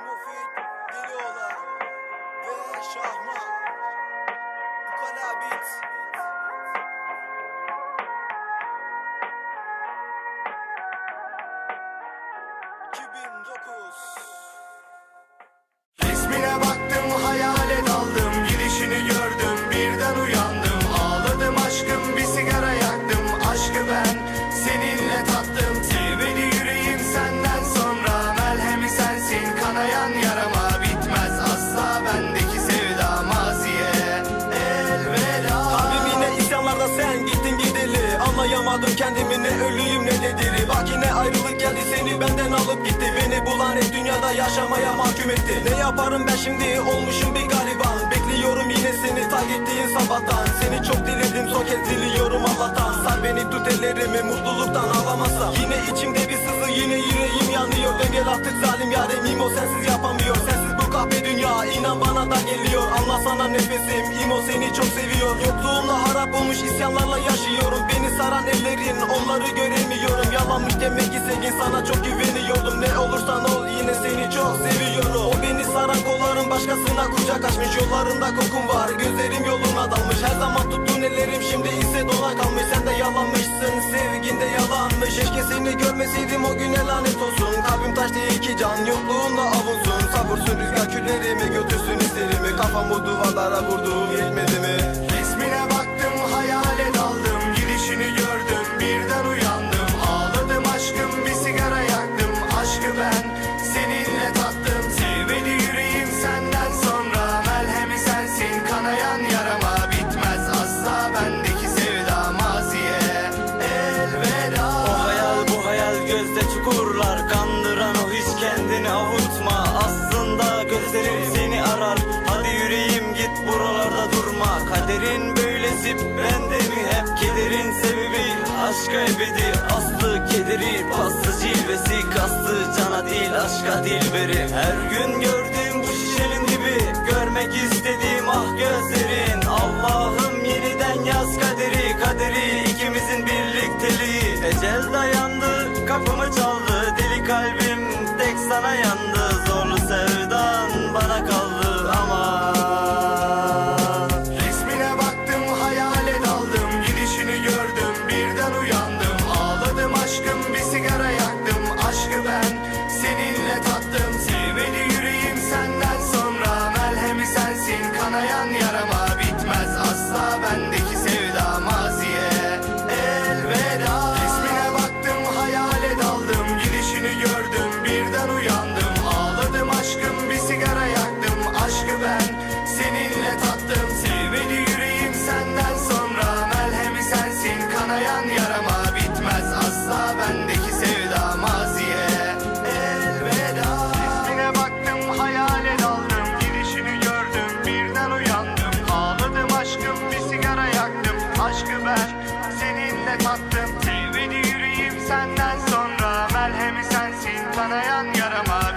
Timofit Delioğlu ve Şahma. Ukala Beats Resmine Anlayamadım kendimi ne ölüyüm ne de diri Bak yine ayrılık geldi seni benden alıp gitti. Beni bulan hep dünyada yaşamaya mahkum etti. Ne yaparım ben şimdi? Olmuşum bir gariban Bekliyorum yine seni ta gittiğin sabahtan. Seni çok diledim son kez diliyorum Allah'tan. Sar beni tut ellerimi mutluluktan ağlamazsam Yine içimde bir sızı yine yüreğim yanıyor. Dön gel artık zalim yarim imo sensiz yapamıyor. Sensiz bu kahpe dünya inan bana da geliyor. Anlasana nefesim imo seni çok seviyor. Yokluğumla harap olmuş isyanlarla yaşıyorum Beni saran ellerin onları göremiyorum. Yalanmış demek ki sevgin sana çok güveniyordum. Ne olursan ol yine seni çok seviyorum. O beni saran kolların başkasına kucak açmış. Yollarında kokun var gözlerim yoluna kaderin böylesi bende mi hep kederin sebebi? Aşka ebedi aslı kederi paslı cilvesi kastı cana değil aşka dilberi her gün gördüğüm bu şişenin dibi görmek istediğim ah gözlerin. Allah'ım yeniden yaz kaderi kaderi ikimizin birlikteliği. Ecel dayan aşkı ver Seninle tattım. Sevmedi yüreğim senden sonra. Merhemi sensin kanayan yarama